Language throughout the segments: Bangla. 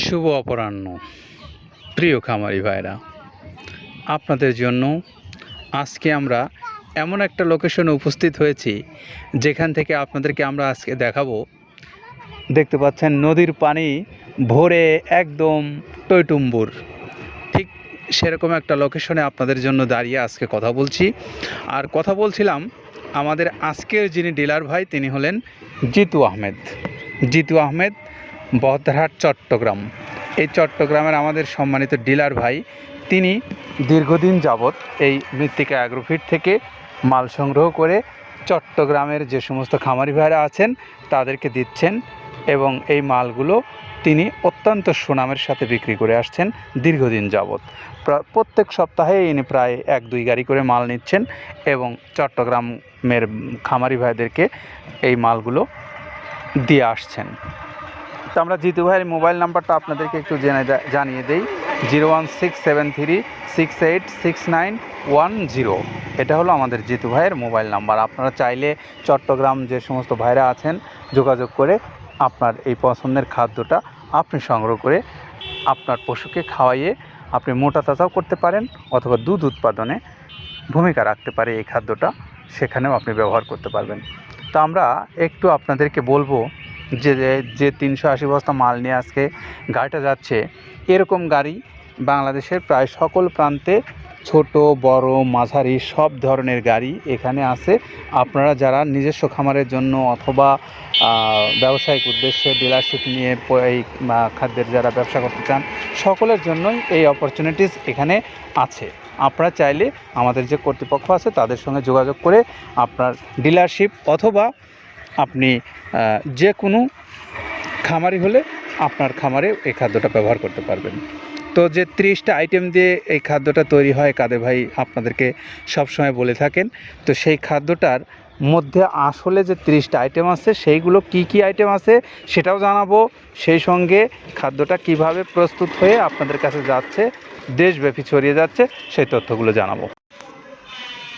শুভ অপরাহ্ন। প্রিয় খামারি ভাইরা, আপনাদের জন্য আজকে আমরা এমন একটা লোকেশনে উপস্থিত হয়েছি, যেখান থেকে আপনাদেরকে আমরা আজকে দেখাবো। দেখতে পাচ্ছেন নদীর পানি ভরে একদম টইটুম্বুর। ঠিক সেরকম একটা লোকেশনে আপনাদের জন্য দাঁড়িয়ে আজকে কথা বলছি। আর কথা বলছিলাম আমাদের আজকের যিনি ডিলার ভাই, তিনি হলেন জিতু আহমেদ। জিতু আহমেদ বহদ্দারহাট চট্টগ্রাম। এই চট্টগ্রামের আমাদের সম্মানিত ডিলার ভাই, তিনি দীর্ঘদিন যাবৎ এই মৃত্তিকা অ্যাগ্রোফিট থেকে মাল সংগ্রহ করে চট্টগ্রামের যে সমস্ত খামারি ভাইরা আছেন, তাদেরকে দিচ্ছেন এবং এই মালগুলো তিনি অত্যন্ত সুনামের সাথে বিক্রি করে আসছেন দীর্ঘদিন যাবৎ। প্রত্যেক সপ্তাহে ইনি প্রায় এক দুই গাড়ি করে মাল নিচ্ছেন এবং চট্টগ্রামের খামারি ভাইদেরকে এই মালগুলো দিয়ে আসছেন। তো আমরা জিতু ভাইয়ের মোবাইল নাম্বারটা আপনাদেরকে একটু জেনে জানিয়ে দিই। Zero one six seven three six eight six nine one zero. এটা হলো আমাদের জিতু ভাইয়ের মোবাইল নাম্বার। আপনারা চাইলে চট্টগ্রাম যে সমস্ত ভাইরা আছেন, যোগাযোগ করে আপনার এই পছন্দের খাদ্যটা আপনি সংগ্রহ করে আপনার পশুকে খাওয়াইয়ে আপনি মোটা তাজাও করতে পারেন অথবা দুধ উৎপাদনে ভূমিকা রাখতে পারে এই খাদ্যটা। সেখানেও আপনি ব্যবহার করতে পারবেন। তো আমরা একটু আপনাদেরকে বলব যে যে তিনশো আশি বস্তা মাল নিয়ে আজকে গাড়িটা যাচ্ছে, এরকম গাড়ি বাংলাদেশের প্রায় সকল প্রান্তে ছোট, বড়, মাঝারি সব ধরনের গাড়ি এখানে আছে। আপনারা যারা নিজস্ব খামারের জন্য অথবা ব্যবসায়িক উদ্দেশ্যে ডিলারশিপ নিয়ে এই খাদ্যের যারা ব্যবসা করতে চান, সকলের জন্যই এই অপরচুনিটিস এখানে আছে। আপনারা চাইলে আমাদের যে কর্তৃপক্ষ আছে তাদের সঙ্গে যোগাযোগ করে আপনার ডিলারশিপ অথবা আপনি যে কোনো খামারি হলে আপনার খামারে এই খাদ্যটা ব্যবহার করতে পারবেন। তো যে ত্রিশটা আইটেম দিয়ে এই খাদ্যটা তৈরি হয়, কাদের ভাই আপনাদেরকে সবসময় বলে থাকেন, তো সেই খাদ্যটার মধ্যে আসলে যে ত্রিশটা আইটেম আছে, সেইগুলো কি কি আইটেম আছে সেটাও জানাব। সেই সঙ্গে খাদ্যটা কীভাবে প্রস্তুত হয়ে আপনাদের কাছে যাচ্ছে, দেশব্যাপী ছড়িয়ে যাচ্ছে, সেই তথ্যগুলো জানাব।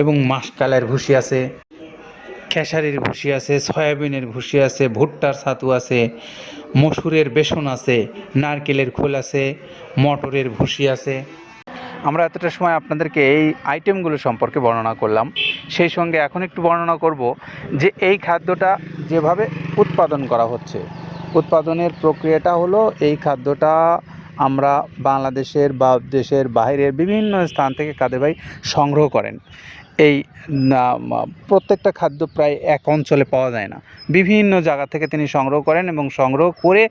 এবং মাসকালের ভুসি আছে, খেসারির ভুসি আছে, সয়াবিনের ভুসি আছে, ভুট্টার ছাতু আছে, মসুরের বেসন আছে, নারকেলের খোল আছে, মটরের ভুসি আছে। আমরা এতটা সময় আপনাদেরকে এই আইটেমগুলো সম্পর্কে বর্ণনা করলাম। সেই সঙ্গে এখন একটু বর্ণনা করব যে এই খাদ্যটা যেভাবে উৎপাদন করা হচ্ছে। উৎপাদনের প্রক্রিয়াটা হলো, এই খাদ্যটা আমরা বাংলাদেশের বা দেশের বাইরের বিভিন্ন স্থান থেকে কাদের ভাই সংগ্রহ করেন। এই প্রত্যেকটা খাদ্য প্রায় এক অঞ্চলে পাওয়া যায় না। বিভিন্ন জায়গা থেকে তিনি সংগ্রহ করেন এবং সংগ্রহ করে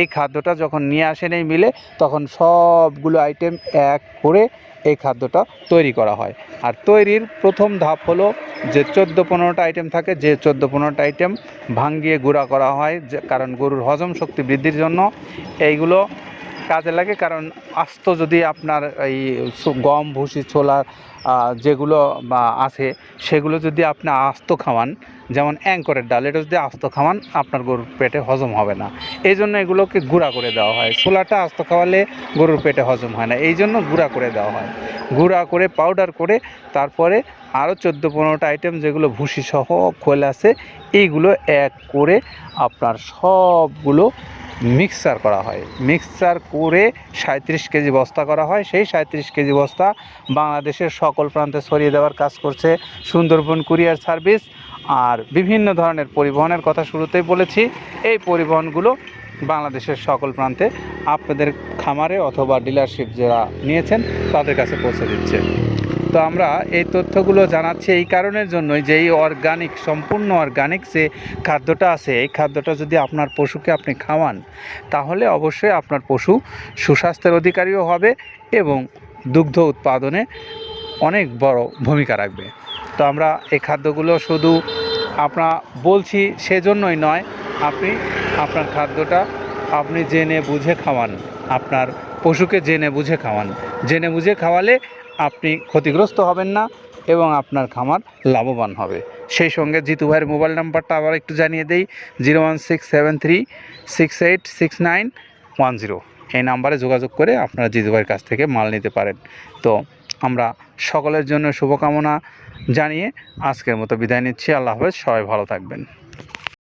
এই খাদ্যটা যখন নিয়ে আসেন এই মিলে, তখন সবগুলো আইটেম এক করে এই খাদ্যটা তৈরি করা হয়। আর তৈরির প্রথম ধাপ হলো যে চোদ্দ পনেরোটা আইটেম থাকে, যে চোদ্দ পনেরোটা আইটেম ভাঙ্গিয়ে গুঁড়া করা হয় কারণ গরুর হজম শক্তি বৃদ্ধির জন্য। এইগুলো কাজে লাগে, কারণ আস্ত যদি আপনার এই গম, ভুসি, ছোলা যেগুলো আছে, সেগুলো যদি আপনি আস্ত খাওয়ান, যেমন অ্যাঙ্করের ডাল, এটা যদি আস্ত খাওয়ান, আপনার গরুর পেটে হজম হবে না। এই জন্য এগুলোকে গুঁড়া করে দেওয়া হয়। ছোলাটা আস্ত খাওয়ালে গরুর পেটে হজম হয় না। এই জন্য গুঁড়া করে দেওয়া হয়। গুঁড়া করে পাউডার করে, তারপরে আরও চোদ্দ পনেরোটা আইটেম যেগুলো ভুসি সহ খোল আছে, এইগুলো এক করে আপনার সবগুলো মিক্সচার করা হয়। মিক্সচার করে সাঁত্রিশ কেজি বস্তা করা হয়। সেই সাঁত্রিশ কেজি বস্তা বাংলাদেশের সকল প্রান্তে ছড়িয়ে দেওয়ার কাজ করছে সুন্দরবন কুরিয়ার সার্ভিস। আর বিভিন্ন ধরনের পরিবহনের কথা শুরুতেই বলেছি, এই পরিবহনগুলো বাংলাদেশের সকল প্রান্তে আপনাদের খামারে অথবা ডিলারশিপ যারা নিয়েছেন তাদের কাছে পৌঁছে দিচ্ছে। তো আমরা এই তথ্যগুলো জানাচ্ছি এই কারণের জন্যই যে এই অর্গানিক সম্পূর্ণ অর্গানিক যে খাদ্যটা আছে, এই খাদ্যটা যদি আপনার পশুকে আপনি খাওয়ান, তাহলে অবশ্যই আপনার পশু সুস্বাস্থ্যের অধিকারীও হবে এবং দুগ্ধ উৎপাদনে অনেক বড় ভূমিকা রাখবে। তো আমরা এই খাদ্যগুলো শুধু আপনার বলছি সেজন্যই নয়, আপনি আপনার খাদ্যটা আপনি জেনে বুঝে খাওয়ান, আপনার পশুকে জেনে বুঝে খাওয়ান। জেনে বুঝে খাওয়ালে আপনি ক্ষতিগ্রস্ত হবেন না এবং আপনার খামার লাভবান হবে। সেই সঙ্গে জিতু ভাইয়ের মোবাইল নাম্বারটা আবার একটু জানিয়ে দেই, zero one six seven three, six eight, six nine, one zero. এই নাম্বারে যোগাযোগ করে আপনারা জিতু ভাইয়ের কাছ থেকে মাল নিতে পারেন। তো আমরা সকলের জন্য শুভকামনা জানিয়ে আজকের মতো বিদায় নিচ্ছি। আল্লাহ হাফেজ, সবাই ভালো থাকবেন।